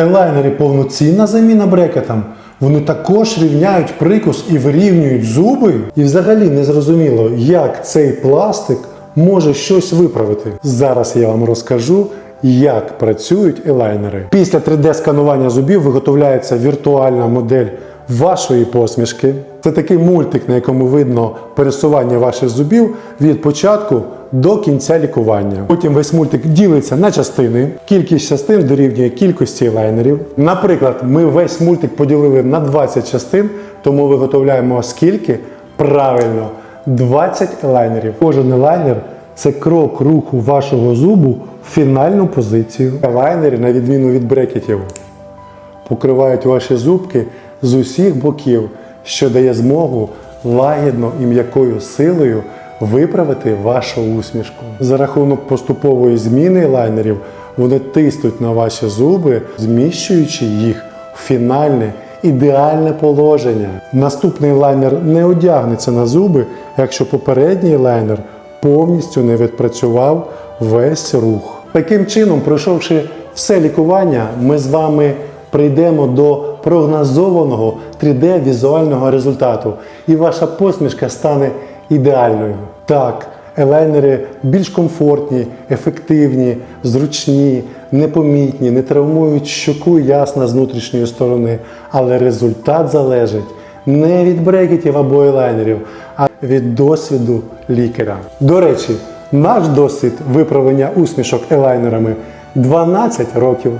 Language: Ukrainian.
Елайнери повноцінна заміна брекетам. Вони також рівняють прикус і вирівнюють зуби. І взагалі не зрозуміло, як цей пластик може щось виправити. Зараз я вам розкажу, як працюють елайнери. Після 3D-сканування зубів виготовляється віртуальна модель вашої посмішки. Це такий мультик, на якому видно пересування ваших зубів від початку до кінця лікування. Потім весь мультик ділиться на частини. Кількість частин дорівнює кількості елайнерів. Наприклад, ми весь мультик поділили на 20 частин, тому виготовляємо скільки? Правильно, 20 елайнерів. Кожен елайнер це крок руху вашого зубу в фінальну позицію. Елайнери, на відміну від брекетів, покривають ваші зубки з усіх боків, що дає змогу лагідно і м'якою силою виправити вашу усмішку. За рахунок поступової зміни лайнерів вони тиснуть на ваші зуби, зміщуючи їх в фінальне ідеальне положення. Наступний лайнер не одягнеться на зуби, якщо попередній лайнер повністю не відпрацював весь рух. Таким чином, пройшовши все лікування, ми з вами прийдемо до прогнозованого 3D-візуального результату, і ваша посмішка стане ідеальною. Так, елайнери більш комфортні, ефективні, зручні, непомітні, не травмують щоку ясно з внутрішньої сторони, але результат залежить не від брекетів або елайнерів, а від досвіду лікаря. До речі, наш досвід виправлення усмішок елайнерами 12 років.